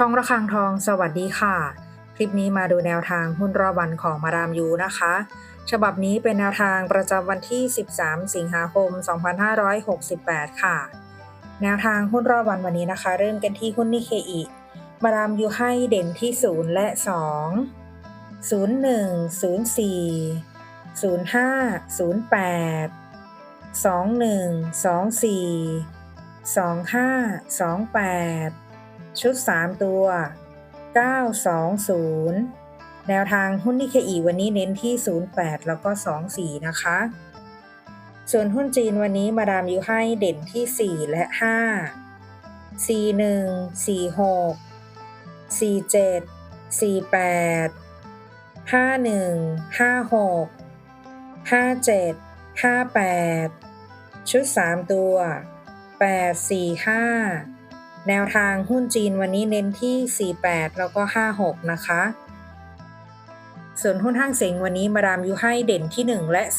ช่องระฆังทองสวัสดีค่ะ คลิปนี้มาดูแนวทางหุ้นรอบวันของมารามยูนะคะ ฉบับนี้เป็นแนวทางประจำวันที่ 13 สิงหาคม 2568 ค่ะ แนวทางหุ้นรอบวันวันนี้นะคะ เริ่มกันที่หุ้นนิเคอิมารามยูให้เด่นที่ 0 และ 2 01 04 05 08 21 24 25 28 ชุด 3 ตัว 920 แนวทางหุ้นนิเคอีวันนี้เน้นที่ 08 แล้วก็ 24 นะคะ ส่วนหุ้นจีนวันนี้มาดามยูให้เด่นที่ 4 และ 5 41 46 47 48 51 56 57 58 ชุด 3 ตัว 8 4 5 แนวทางหุ้นจีนวันนี้เน้นที่ 48 แล้วก็ 56 นะคะ ส่วนหุ้นห้างเสงวันนี้มาดามยูให้เด่นที่ 1 และ 2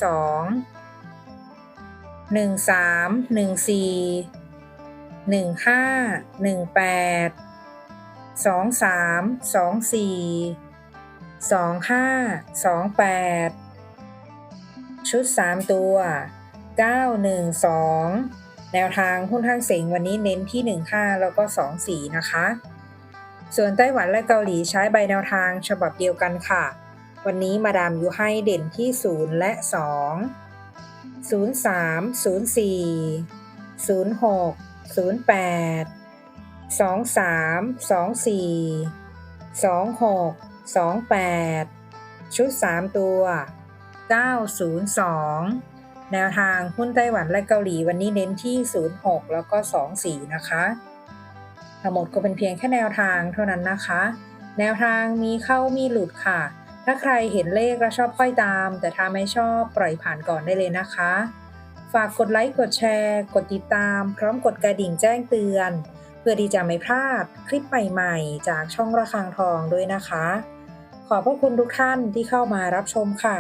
1 3 1 4 1 5 1 8 2 3 2 4 2 5 2 8 ชุด 3 ตัว 9 1 2 แนวทางหุ้นห้างเสงวันนี้เน้นที่ 15 แล้วก็ 24 นะคะ ส่วนไต้หวันและเกาหลีใช้ใบแนวทางฉบับเดียวกันค่ะ วันนี้มาดามยูให้เด่นที่ 0 และ 2 03 04 06 08 23 24 26 28 ชุด 3 ตัว 902 แนวทางหุ้นไต้หวันและเกาหลีวันนี้เน้นที่ 06 แล้วก็ 24 นะคะทั้งหมดก็เป็นเพียงแค่แนวทางเท่านั้นนะคะ แนวทางมีเข้ามีหลุดค่ะ ถ้าใครเห็นเลขแล้วชอบค่อยตาม แต่ถ้าไม่ชอบปล่อยผ่านก่อนได้เลยนะคะ ฝากกดไลค์กดแชร์ กดติดตาม พร้อมกดกระดิ่งแจ้งเตือน เพื่อที่จะไม่พลาดคลิปใหม่ๆ จากช่องระฆังทองด้วยนะคะ ขอบพระคุณทุกท่านที่เข้ามารับชมค่ะ